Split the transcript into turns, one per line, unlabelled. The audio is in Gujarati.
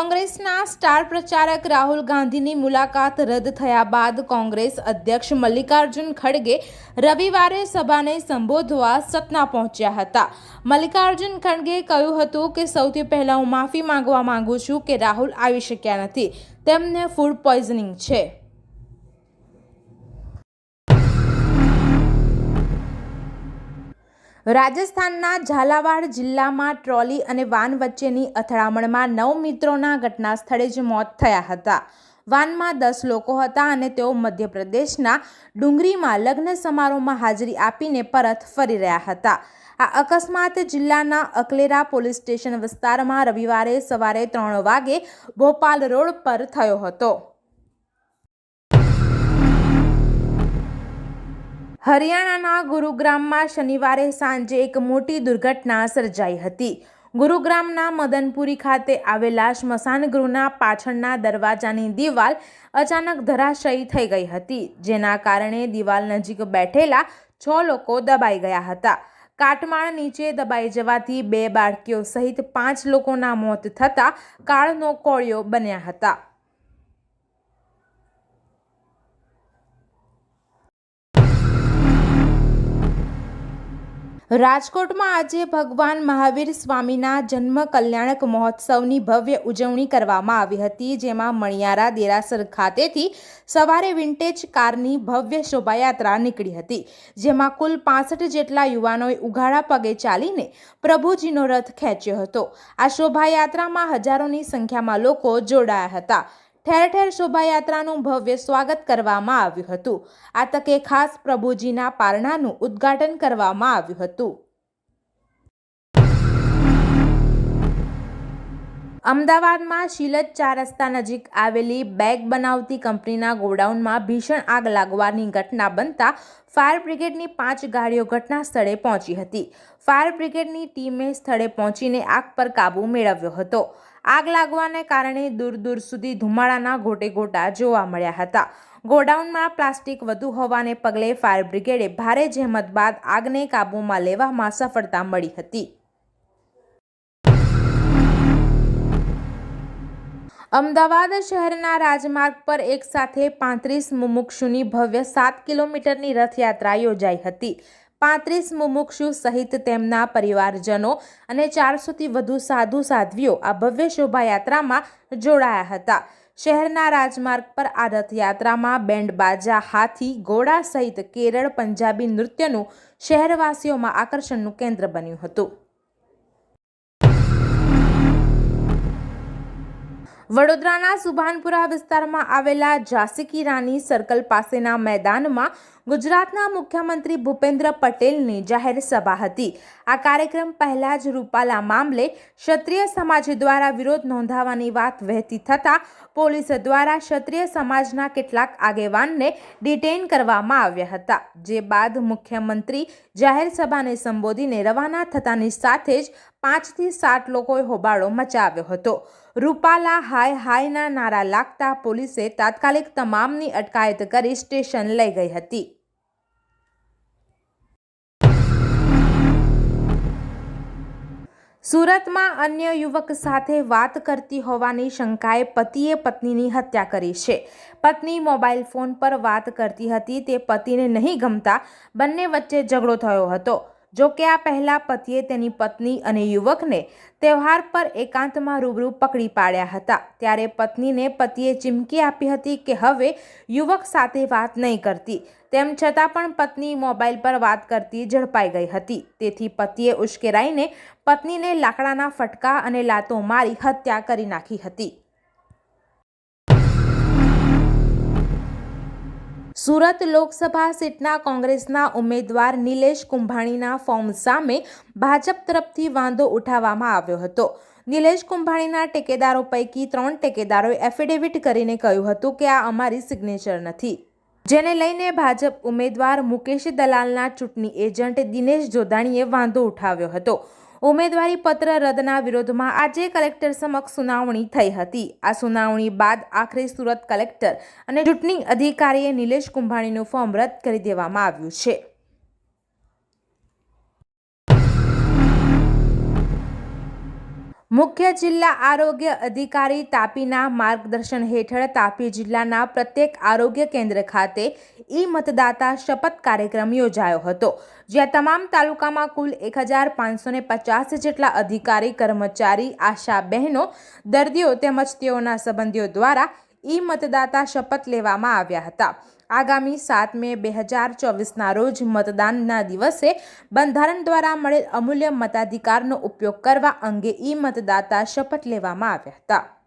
કોંગ્રેસના સ્ટાર પ્રચારક રાહુલ ગાંધીની મુલાકાત રદ થયા બાદ કોંગ્રેસ અધ્યક્ષ મલ્લિકાર્જુન ખડગે રવિવારે સભાને સંબોધવા સતના પહોંચ્યા હતા. મલ્લિકાર્જુન ખડગે કહ્યું હતું કે, સૌથી પહેલાં હું માફી માંગવા માંગુ છું કે રાહુલ આવી શક્યા નથી. તેમને ફૂડ પોઈઝનિંગ છે. રાજસ્થાનના ઝાલાવાડ જિલ્લામાં ટ્રોલી અને વાન વચ્ચેની અથડામણમાં નવ મિત્રોના ઘટના સ્થળે જ મોત થયા હતા. વાનમાં દસ લોકો હતા અને તેઓ મધ્યપ્રદેશના ડુંગરીમાં લગ્ન સમારોહમાં હાજરી આપીને પરત ફરી રહ્યા હતા. આ અકસ્માત જિલ્લાના અકલેરા પોલીસ સ્ટેશન વિસ્તારમાં રવિવારે સવારે ત્રણ વાગે ભોપાલ રોડ પર થયો હતો. હરિયાણાના ગુરુગ્રામમાં શનિવારે સાંજે એક મોટી દુર્ઘટના સર્જાઈ હતી. ગુરુગ્રામના મદનપુરી ખાતે આવેલા સ્મશાન ગૃહના પાછળના દરવાજાની દિવાલ અચાનક ધરાશયી થઈ ગઈ હતી, જેના કારણે દિવાલ નજીક બેઠેલા છ લોકો દબાઈ ગયા હતા. કાટમાળ નીચે દબાઈ જવાથી બે બાળકીઓ સહિત પાંચ લોકોના મોત થતાં કાળનો કોળિયો બન્યા હતા. રાજકોટમાં આજે ભગવાન મહાવીર સ્વામીના જન્મ કલ્યાણક મહોત્સવની ભવ્ય ઉજવણી કરવામાં આવી હતી, જેમાં મણિયારા દેરાસર ખાતેથી સવારે વિન્ટેજ કારની ભવ્ય શોભાયાત્રા નીકળી હતી, જેમાં કુલ પાસઠ જેટલા યુવાનોએ ઉઘાડા પગે ચાલીને પ્રભુજીનો રથ ખેંચ્યો હતો. આ શોભાયાત્રામાં હજારોની સંખ્યામાં લોકો જોડાયા હતા. ઠેર ઠેર શોભાયાત્રાનું ભવ્ય સ્વાગત કરવામાં આવ્યું હતું. આ તકે ખાસ પ્રભુજીના પારણાનું ઉદ્ઘાટન કરવામાં આવ્યું હતું. અમદાવાદમાં શિલજ ચાર રસ્તા નજીક આવેલી બેગ બનાવતી કંપનીના ગોડાઉનમાં ભીષણ આગ લાગવાની ઘટના બનતા ફાયર બ્રિગેડની પાંચ ગાડીઓ ઘટના સ્થળે પહોંચી હતી. ફાયર બ્રિગેડની ટીમે સ્થળે પહોંચીને આગ પર કાબૂ મેળવ્યો હતો. આગ લાગવાને કારણે દૂર દૂર સુધી ધુમાડાના ગોટે ગોટા જોવા મળ્યા હતા. ગોડાઉનમાં પ્લાસ્ટિક વધુ હોવાને પગલે ફાયર બ્રિગેડે ભારે જહેમત બાદ આગને કાબૂમાં લેવામાં સફળતા મળી હતી. અમદાવાદ શહેરના રાજમાર્ગ પર એક સાથે પાંત્રીસ મુમુક્ષુની ભવ્ય સાત કિલોમીટરની રથયાત્રા યોજાઈ હતી. પાંત્રીસ મુમુક્ષુ સહિત તેમના પરિવારજનો અને ચારસોથી વધુ સાધુ સાધ્વીઓ આ ભવ્ય શોભાયાત્રામાં જોડાયા હતા. શહેરના રાજમાર્ગ પર આ રથયાત્રામાં બેન્ડ બાજા, હાથી, ઘોડા સહિત કેરળ પંજાબી નૃત્યનું શહેરવાસીઓમાં આકર્ષણનું કેન્દ્ર બન્યું હતું. વડોદરાના સુભાનપુરા વિસ્તારમાં આવેલા જાસિકી રાની સર્કલ પાસેના મેદાનમાં ગુજરાતના મુખ્યમંત્રી ભૂપેન્દ્ર પટેલની જાહેર સભા હતી. આ કાર્યક્રમ પહેલા જ રૂપાલા મામલે ક્ષત્રિય સમાજ દ્વારા વિરોધ નોંધાવવાની વાત વહેતી થતાં પોલીસ દ્વારા ક્ષત્રિય સમાજના કેટલાક આગેવાનને ડિટેઇન કરવામાં આવ્યા હતા. જે બાદ મુખ્યમંત્રી જાહેર સભાને સંબોધીને રવાના થતાની સાથે જ પાંચથી સાત લોકોએ હોબાળો મચાવ્યો હતો. રૂપાલા હાય હાયના નારા લાગતા પોલીસે તાત્કાલિક તમામની અટકાયત કરી સ્ટેશન લઈ ગઈ હતી. સુરતમાં અન્ય યુવક સાથે વાત કરતી હોવાની શંકાએ પતિએ પત્નીની હત્યા કરી છે. પત્ની મોબાઈલ ફોન પર વાત કરતી હતી, તે પતિને નહીં ગમતા બંને વચ્ચે ઝઘડો થયો હતો. જો કે આ પહેલાં પતિએ તેની પત્ની અને યુવકને તહેવાર પર એકાંતમાં રૂબરૂ પકડી પાડ્યા હતા. ત્યારે પત્નીને પતિએ ચીમકી આપી હતી કે હવે યુવક સાથે વાત નહીં કરતી. તેમ છતાં પણ પત્ની મોબાઈલ પર વાત કરતી ઝડપાઈ ગઈ હતી. તેથી પતિએ ઉશ્કેરાઈને પત્નીને લાકડાના ફટકા અને લાતો મારી હત્યા કરી નાખી હતી. સુરત લોકસભા સીટના કોંગ્રેસના ઉમેદવાર નિલેશ કુંભાણીના ફોર્મ સામે ભાજપ તરફથી વાંધો ઉઠાવવામાં આવ્યો હતો. નિલેશ કુંભાણીના ટેકેદારો પૈકી ત્રણ ટેકેદારોએ એફિડેવિટ કરીને કહ્યું હતું કે આ અમારી સિગ્નેચર નથી. જેને લઈને ભાજપ ઉમેદવાર મુકેશ દલાલના ચૂંટણી એજન્ટ દિનેશ જોધાણીએ વાંધો ઉઠાવ્યો હતો. ઉમેદવારી પત્ર રદના વિરોધમાં આજે કલેક્ટર સમક્ષ સુનાવણી થઈ હતી. આ સુનાવણી બાદ આખરે સુરત કલેક્ટર અને ચૂંટણી અધિકારીએ નિલેશ કુંભાણીનું ફોર્મ રદ કરી દેવામાં આવ્યું છે. મુખ્ય જિલ્લા આરોગ્ય અધિકારી તાપીના માર્ગદર્શન હેઠળ તાપી જિલ્લાના પ્રત્યેક આરોગ્ય કેન્દ્ર ખાતે ઈ મતદાતા શપથ કાર્યક્રમ યોજાયો હતો, જ્યાં તમામ તાલુકામાં કુલ એક હજાર પાંચસો ને પચાસ જેટલા અધિકારી, કર્મચારી આશા બહેનો દર્દીઓ તેમજ તેઓના સંબંધીઓ દ્વારા ઈ મતદાતા શપથ લેવામાં આવ્યા હતા. આગામી સાત મે બે હજાર ચોવીસના રોજ મતદાનના દિવસે બંધારણ દ્વારા મળેલ અમૂલ્ય મતાધિકારનો ઉપયોગ કરવા અંગે ઈ મતદાતા શપથ લેવામાં આવ્યા હતા.